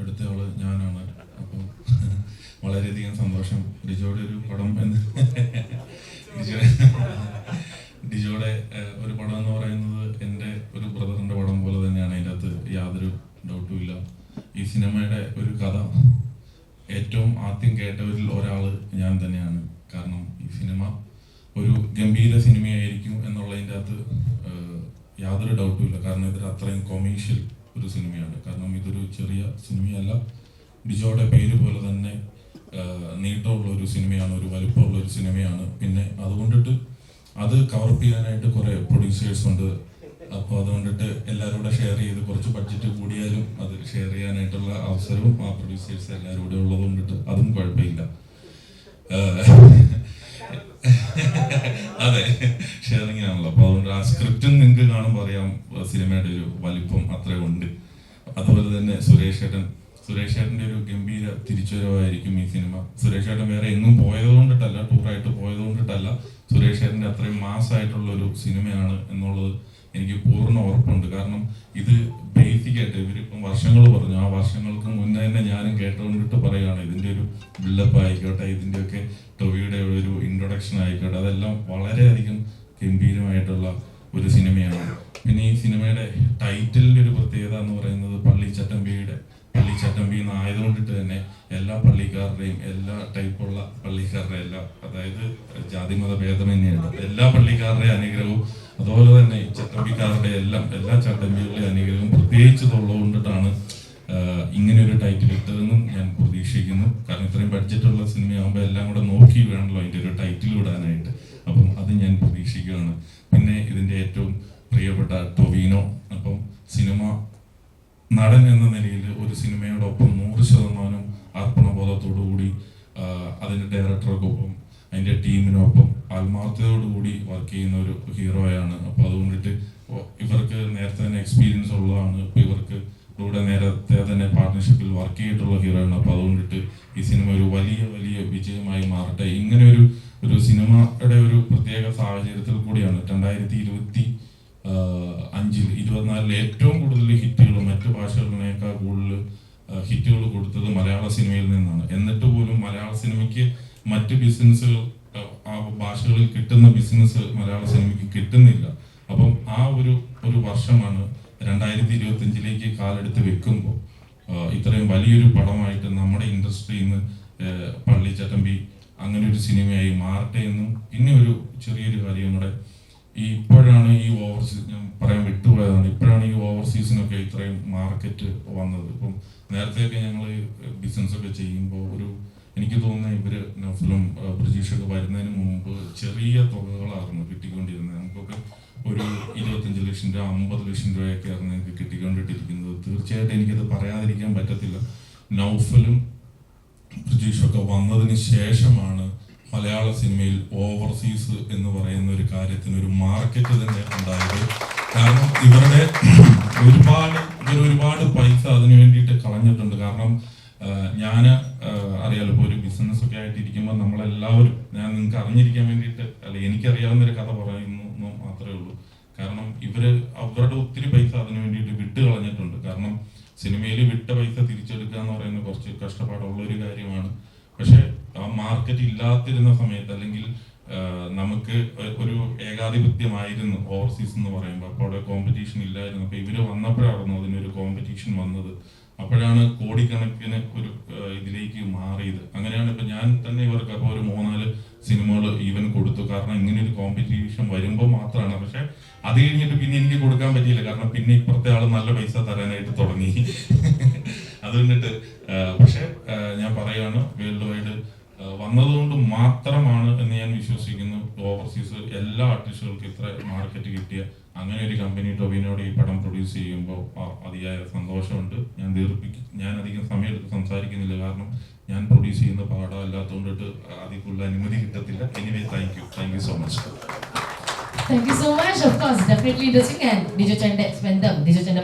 എടുത്ത ആൾ ഞാനാണ്. അപ്പൊ വളരെയധികം സന്തോഷം. ഡിജോയുടെ ഒരു പടം എന്ന് ഡിജോ ഡിജോയുടെ ഒരു പടം എന്ന് പറയുന്നത് എന്റെ ഒരു ബ്രദറിന്റെ പടം പോലെ തന്നെയാണ്. അതിന്റെ അകത്ത് യാതൊരു ഡൗട്ടും ഇല്ല. ഈ സിനിമയുടെ ഒരു കഥ ഏറ്റവും ആദ്യം കേട്ടവരിൽ ഒരാൾ ഞാൻ തന്നെയാണ്. കാരണം ഈ സിനിമ ഒരു ഗംഭീര സിനിമയായിരിക്കും എന്നുള്ളതിന്റെ അകത്ത് യാതൊരു ഡൗട്ടും ഇല്ല. കാരണം ഇതിൽ അത്രയും കൊമേഴ്ഷ്യൽ ഒരു സിനിമയാണ് കാരണം ഇതൊരു ചെറിയ സിനിമയല്ല. ബിജോയുടെ പേര് പോലെ തന്നെ നീട്ടമുള്ള ഒരു സിനിമയാണ് ഒരു വലുപ്പമുള്ള ഒരു സിനിമയാണ്. പിന്നെ അതുകൊണ്ടിട്ട് അത് കവർ ചെയ്യാനായിട്ട് കുറെ പ്രൊഡ്യൂസേഴ്സ് ഉണ്ട്. അപ്പോൾ അതുകൊണ്ടിട്ട് കൂടെ ഷെയർ ചെയ്ത് കുറച്ച് ബഡ്ജറ്റ് കൂടിയാലും അത് ഷെയർ ചെയ്യാനായിട്ടുള്ള അവസരവും ആ പ്രൊഡ്യൂസേഴ്സ് എല്ലാവരും കൂടെ ഉള്ളത് കൊണ്ടിട്ട് അതും കുഴപ്പമില്ല. അതെ ഷെയറിംഗ് ആണല്ലോ. അപ്പോൾ അതുകൊണ്ട് ആ സ്ക്രിപ്റ്റും നിങ്ങൾക്ക് കാണുമ്പോൾ അറിയാം സിനിമയുടെ ഒരു വലിപ്പം അത്രയും ഉണ്ട് അതുപോലെ തന്നെ സുരേഷ് ഏട്ടൻ? സുരേഷ് ഏട്ടന്റെ ഒരു ഗംഭീര തിരിച്ചുവരവായിരിക്കും ഈ സിനിമ. സുരേഷ് ഏട്ടൻ വേറെ എങ്ങും പോയത് കൊണ്ടിട്ടല്ല ടൂറായിട്ട് പോയത് കൊണ്ടിട്ടല്ല. സുരേഷ് ഏട്ടന്റെ അത്രയും മാസമായിട്ടുള്ള ഒരു സിനിമയാണ് എന്നുള്ളത് എനിക്ക് പൂർണ ഉറപ്പുണ്ട്. കാരണം ഇത് ബേസിക് ആയിട്ട് ഇവരിപ്പം വർഷങ്ങൾ പറഞ്ഞു. ആ വർഷങ്ങൾക്ക് മുന്നേ തന്നെ ഞാനും കേട്ടുകൊണ്ടിട്ട് പറയുകയാണ് ഇതിന്റെ ഒരു ബിൽഡപ്പ് ആയിക്കോട്ടെ ഇതിന്റെയൊക്കെ ടൊവിയുടെ ഒരു ഇൻട്രൊഡക്ഷൻ ആയിക്കോട്ടെ. അതെല്ലാം വളരെയധികം ഗംഭീരമായിട്ടുള്ള ഒരു സിനിമയാണ്. പിന്നെ ഈ സിനിമയുടെ ടൈറ്റിലിന്റെ ഒരു പ്രത്യേകത എന്ന് പറയുന്നത് പള്ളിച്ചട്ടമ്പിയുടെ പള്ളിച്ചട്ടമ്പി എന്നായതുകൊണ്ടിട്ട് തന്നെ എല്ലാ പള്ളിക്കാരുടെയും എല്ലാ ടൈപ്പുള്ള പള്ളിക്കാരുടെ എല്ലാ അതായത് ജാതി ജാതിമത ഭേദമന്യാണ് എല്ലാ പള്ളിക്കാരുടെയും അനുഗ്രഹവും അതുപോലെ തന്നെ ചട്ടമ്പിക്കാരുടെ എല്ലാം എല്ലാ ചട്ടമ്പികളുടെയും അനുഗ്രഹവും പ്രത്യേകിച്ച് ഉള്ളതുകൊണ്ടിട്ടാണ് ഇങ്ങനെ ഒരു ടൈറ്റിൽ ഇട്ടതെന്നും ഞാൻ പ്രതീക്ഷിക്കുന്നു. കാരണം ഇത്രയും ബഡ്ജറ്റുള്ള സിനിമയാകുമ്പോൾ എല്ലാം കൂടെ നോക്കി വേണമല്ലോ അതിന്റെ ഒരു ടൈറ്റിൽ വിടാനായിട്ട് അപ്പം അത് ഞാൻ പ്രതീക്ഷിക്കുകയാണ്. പ്രിയപ്പെട്ട ടൊവീനോ അപ്പം സിനിമ നടൻ എന്ന നിലയിൽ ഒരു സിനിമയോടൊപ്പം നൂറ് ശതമാനം അർപ്പണബോധത്തോടുകൂടി കൂടി അതിന്റെ ഡയറക്ടർക്കൊപ്പം അതിന്റെ ടീമിനൊപ്പം ആത്മാർത്ഥതയോടുകൂടി വർക്ക് ചെയ്യുന്ന ഒരു ഹീറോയാണ്. അപ്പം അതുകൊണ്ടിട്ട് ഇവർക്ക് നേരത്തെ തന്നെ എക്സ്പീരിയൻസ് ഉള്ളതാണ്. ഇപ്പൊ ഇവർക്ക് കൂടെ നേരത്തെ തന്നെ പാർട്ട്ണർഷിപ്പിൽ വർക്ക് ചെയ്തിട്ടുള്ള ഹീറോയാണ്. അപ്പം അതുകൊണ്ടിട്ട് ഈ സിനിമ ഒരു വലിയ വലിയ വിജയമായി മാറട്ടെ. ഇങ്ങനെ ഒരു ഒരു സിനിമയുടെ ഒരു പ്രത്യേക സാഹചര്യത്തിൽ കൂടിയാണ്. രണ്ടായിരത്തി ഇരുപത്തി അഞ്ചിൽ ഇരുപത്തിനാലിൽ ഏറ്റവും കൂടുതൽ ഹിറ്റുകൾ മറ്റു ഭാഷകളിനേക്കാൾ കൂടുതൽ ഹിറ്റുകൾ കൊടുത്തത് മലയാള സിനിമയിൽ നിന്നാണ്. എന്നിട്ട് പോലും മലയാള സിനിമയ്ക്ക് മറ്റ് ബിസിനസ്സുകൾ ഭാഷകളിൽ കിട്ടുന്ന ബിസിനസ് മലയാള സിനിമയ്ക്ക് കിട്ടുന്നില്ല. അപ്പം ആ ഒരു ഒരു വർഷമാണ് രണ്ടായിരത്തി ഇരുപത്തി അഞ്ചിലേക്ക് കാലെടുത്ത് വെക്കുമ്പോൾ ഇത്രയും വലിയൊരു പടമായിട്ട് നമ്മുടെ ഇൻഡസ്ട്രിയിൽ നിന്ന് പള്ളിച്ചട്ടമ്പി അങ്ങനെ ഒരു സിനിമയായി മാറട്ടെ എന്നും പിന്നെ ഒരു ചെറിയൊരു കാര്യം കൂടെ ഈ ഇപ്പോഴാണ് ഈ ഓവർസീസ് ഞാൻ പറയാൻ വിട്ടുപോയതാണ് ഇപ്പോഴാണ് ഈ ഓവർസീസിനൊക്കെ ഇത്രയും മാർക്കറ്റ് വന്നത് ഇപ്പം നേരത്തെയൊക്കെ ഞങ്ങൾ ബിസിനസ് ഒക്കെ ചെയ്യുമ്പോൾ ഒരു എനിക്ക് തോന്നുന്നത് ഇവർ നഫലും ബ്രിജീഷൊക്കെ വരുന്നതിന് മുമ്പ് ചെറിയ തുകകളായിരുന്നു കിട്ടിക്കൊണ്ടിരുന്നത്. നമുക്കൊക്കെ ഒരു ഇരുപത്തഞ്ച് ലക്ഷം രൂപ അമ്പത് ലക്ഷം രൂപയൊക്കെ ആയിരുന്നു എനിക്ക് കിട്ടിക്കൊണ്ടിട്ടിരിക്കുന്നത്. തീർച്ചയായിട്ടും എനിക്കത് പറയാതിരിക്കാൻ പറ്റത്തില്ല. നൗഫലും ബ്രിട്ടീഷൊക്കെ വന്നതിന് ശേഷമാണ് മലയാള സിനിമയിൽ ഓവർസീസ് എന്ന് പറയുന്ന ഒരു കാര്യത്തിന് ഒരു മാർക്കറ്റ് തന്നെ ഉണ്ടായത്. കാരണം ഇവരുടെ ഒരുപാട് കാരണം ഞാൻ അറിയാലോ ഒരു ബിസിനസ് ഒക്കെ ആയിട്ടിരിക്കുമ്പോൾ നമ്മളെല്ലാവരും ഞാൻ നിങ്ങൾക്ക് അറിഞ്ഞിരിക്കാൻ വേണ്ടിയിട്ട് അല്ല എനിക്കറിയാവുന്ന ഒരു കഥ പറയുന്നു എന്ന് മാത്രമേ ഉള്ളൂ. കാരണം ഇവർ അവരുടെ ഒത്തിരി പൈസ അതിനു വേണ്ടിയിട്ട് വിട്ട് കളഞ്ഞിട്ടുണ്ട് കാരണം സിനിമയിൽ വിട്ട പൈസ തിരിച്ചെടുക്കുക എന്ന് പറയുന്നത് കുറച്ച് കഷ്ടപ്പാടുള്ള ഒരു കാര്യമാണ്. പക്ഷെ ആ മാർക്കറ്റ് ഇല്ലാതിരുന്ന സമയത്ത് അല്ലെങ്കിൽ നമുക്ക് ഒരു ഏകാധിപത്യമായിരുന്നു ഓവർസീസ് എന്ന് പറയുമ്പോൾ അപ്പോൾ അവിടെ കോമ്പറ്റീഷൻ ഇല്ലായിരുന്നു. അപ്പൊ ഇവർ വന്നപ്പോഴായിരുന്നു അതിനൊരു കോമ്പറ്റീഷൻ വന്നത്. അപ്പോഴാണ് കോടിക്കണക്കിന് ഒരു ഇതിലേക്ക് മാറിയത്. അങ്ങനെയാണ് ഇപ്പൊ ഞാൻ തന്നെ ഇവർക്ക് അപ്പോൾ ഒരു മൂന്നാൽ സിനിമകൾ ഈവൻ കൊടുത്തു. കാരണം ഇങ്ങനെ ഒരു കോമ്പറ്റീഷൻ വരുമ്പോൾ മാത്രമാണ് പക്ഷെ അത് കഴിഞ്ഞിട്ട് പിന്നെ എനിക്ക് കൊടുക്കാൻ പറ്റിയില്ല. കാരണം പിന്നെ ഇപ്പുറത്തെ ആൾ നല്ല പൈസ തരാനായിട്ട് തുടങ്ങി. അത് കണ്ടിട്ട് പക്ഷെ ഞാൻ പറയാണ് വേൾഡ് വൈഡ് വന്നതുകൊണ്ട് മാത്രമാണ് വിശ്വസിക്കുന്നു. ഓവർസീസ് എല്ലാ ആർട്ടിസ്റ്റുകൾക്കും ഇത്ര മാർക്കറ്റ് കിട്ടിയ അങ്ങനെ ഒരു കമ്പനി ടൊവിനോട് ഈ പടം പ്രൊഡ്യൂസ് ചെയ്യുമ്പോൾ അതിയായ സന്തോഷമുണ്ട്. ഞാൻ ദീർഘിക്ക് ഞാൻ അധികം സമയം എടുത്ത് സംസാരിക്കുന്നില്ല. കാരണം ഞാൻ പ്രൊഡ്യൂസ് ചെയ്യുന്ന പാഠം അല്ലാത്തതുകൊണ്ടിട്ട് അതിക്കുള്ള അനുമതി കിട്ടത്തില്ല. Anyway thank you thank you so much Thank you so much. Of course, definitely interesting. And Dijo Chanda, Spendam, Dijo Chanda